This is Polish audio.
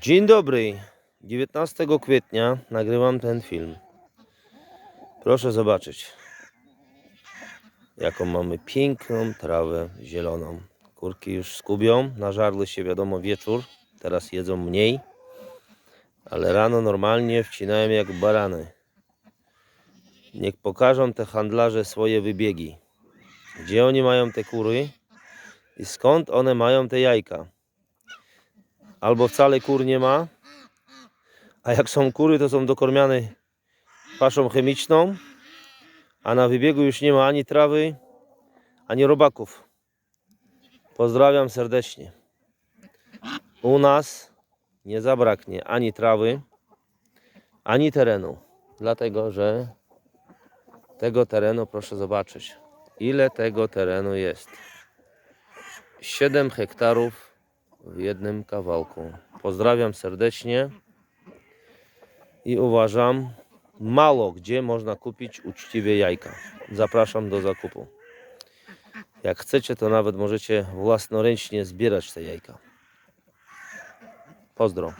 Dzień dobry. 19 kwietnia nagrywam ten film. Proszę zobaczyć, jaką mamy piękną trawę zieloną. Kurki już skubią, nażarły się wiadomo wieczór, teraz jedzą mniej, ale rano normalnie wcinają jak barany. Niech pokażą te handlarze swoje wybiegi. Gdzie oni mają te kury i skąd one mają te jajka albo wcale kur nie ma, a jak są kury, to są dokormiane paszą chemiczną, a na wybiegu już nie ma ani trawy, ani robaków. Pozdrawiam serdecznie. U nas nie zabraknie ani trawy, ani terenu, dlatego że tego terenu proszę zobaczyć, ile tego terenu jest. 7 hektarów w jednym kawałku. Pozdrawiam serdecznie i uważam, mało gdzie można kupić uczciwie jajka. Zapraszam do zakupu. Jak chcecie, to nawet możecie własnoręcznie zbierać te jajka. Pozdro.